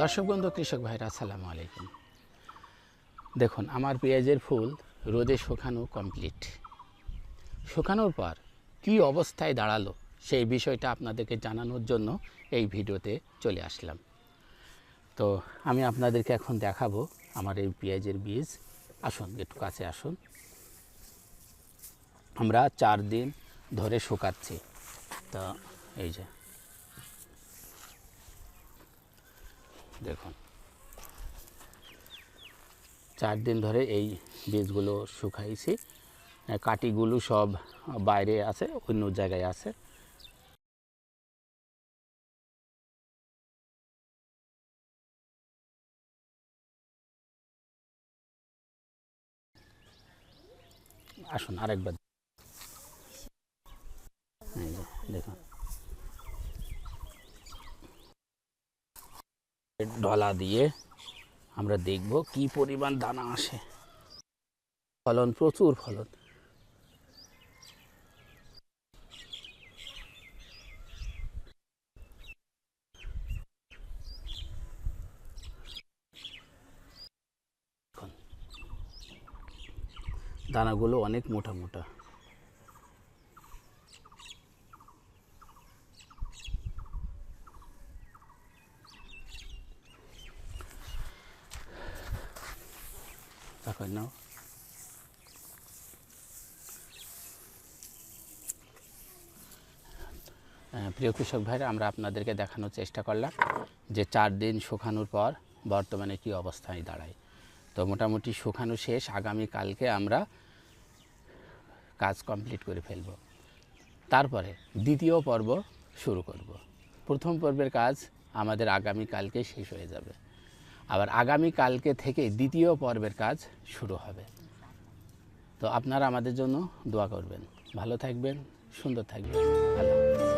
দর্শক বন্ধু, কৃষক ভাইরা, আসসালামু আলাইকুম। দেখুন, আমার পেঁয়াজের ফুল রোদে শুকানো কমপ্লিট শুকানোর পর কী অবস্থায় দাঁড়াল সেই বিষয়টা আপনাদেরকে জানানোর জন্য এই ভিডিওতে চলে আসলাম। তো আমি আপনাদেরকে এখন দেখাবো আমার এই পেঁয়াজের বীজ। আসুন, একটু কাছে আসুন। আমরা চার দিন ধরে শুকাচ্ছি। তো এই যে দেখুন। চার দিন ধরে এই বীজগুলো শুকাইছি। কাটিগুলো সব বাইরে আছে, অন্য জায়গায় আছে। আসুন আরেকবার এই যে দেখুন ডলা দিয়ে আমরা দেখব কি পরিমাণ দানা আসে। ফলন, প্রচুর ফলন। দানাগুলো অনেক মোটা মোটা। নাও আহ, প্রিয় কৃষক ভাইরা আমরা আপনাদেরকে দেখানোর চেষ্টা করলাম যে চার দিন শুকানোর পর বর্তমানে কি অবস্থায় দাঁড়ায়। তো মোটামুটি শুকানো শেষ আগামী কালকে আমরা কাজ কমপ্লিট করে ফেলব। তারপরে দ্বিতীয় পর্ব শুরু করব। প্রথম পর্বের কাজ আমাদের আগামী কালকে শেষ হয়ে যাবে। আবার আগামী কালকে থেকে দ্বিতীয় পর্বের কাজ শুরু হবে। তো আপনারা আমাদের জন্য দোয়া করবেন। ভালো থাকবেন, সুন্দর থাকবেন। আল্লাহ।